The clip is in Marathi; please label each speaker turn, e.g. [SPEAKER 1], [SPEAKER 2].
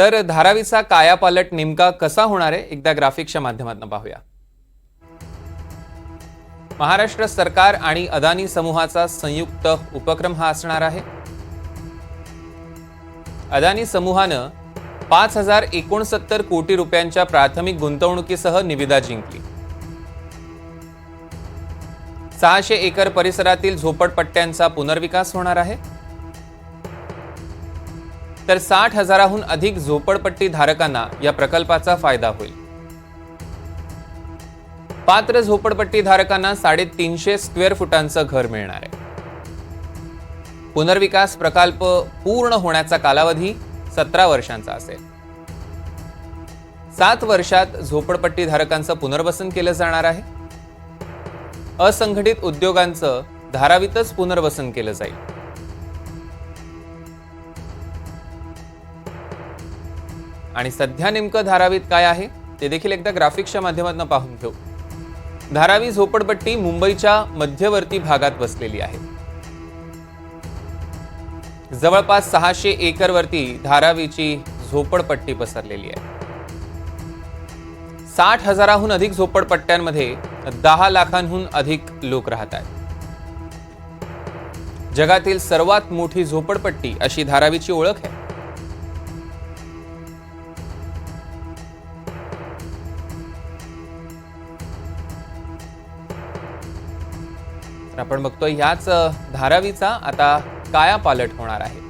[SPEAKER 1] तर धारावीचा कायापालट नेमका कसा होणार आहे? एकदा ग्राफिक्सच्या माध्यमातून पाहूया. महाराष्ट्र सरकार आणि अदानी समूहाचा संयुक्त उपक्रम हा असणार आहे. अदानी समूहानं पाच हजार एकोणसत्तर कोटी रुपयांच्या प्राथमिक गुंतवणुकीसह निविदा जिंकली. सहाशे एकर परिसरातील झोपडपट्ट्यांचा पुनर्विकास होणार आहे. तर साठ हजाराहून अधिक झोपडपट्टी धारकांना या प्रकल्पाचा फायदा होईल. पात्र झोपडपट्टी धारकांना साडेतीनशे स्क्वेअर फुटांचं घर मिळणार आहे. पुनर्विकास प्रकल्प पूर्ण होण्याचा कालावधी सतरा वर्षांचा असेल. सात वर्षात झोपडपट्टी धारकांचं पुनर्वसन केलं जाणार आहे. असंघटित उद्योगांचं धारावीतच पुनर्वसन केलं जाईल. आणि सध्या नेमकं धारावीत काय आहे ते देखील एकदा ग्राफिक्सच्या माध्यमातून पाहून घेऊ. धारावी झोपडपट्टी मुंबईच्या मध्यवर्ती भागात बसलेली आहे. जवळपास सहाशे एकरवरती धारावीची झोपडपट्टी पसरलेली आहे. साठ हजाराहून अधिक झोपडपट्ट्यांमध्ये दहा लाखांहून अधिक लोक राहत आहेत. जगातील सर्वात मोठी झोपडपट्टी अशी धारावीची ओळख आहे. तर आपण बघतोय ह्याच धारावीचा आता कायापालट होणार आहे.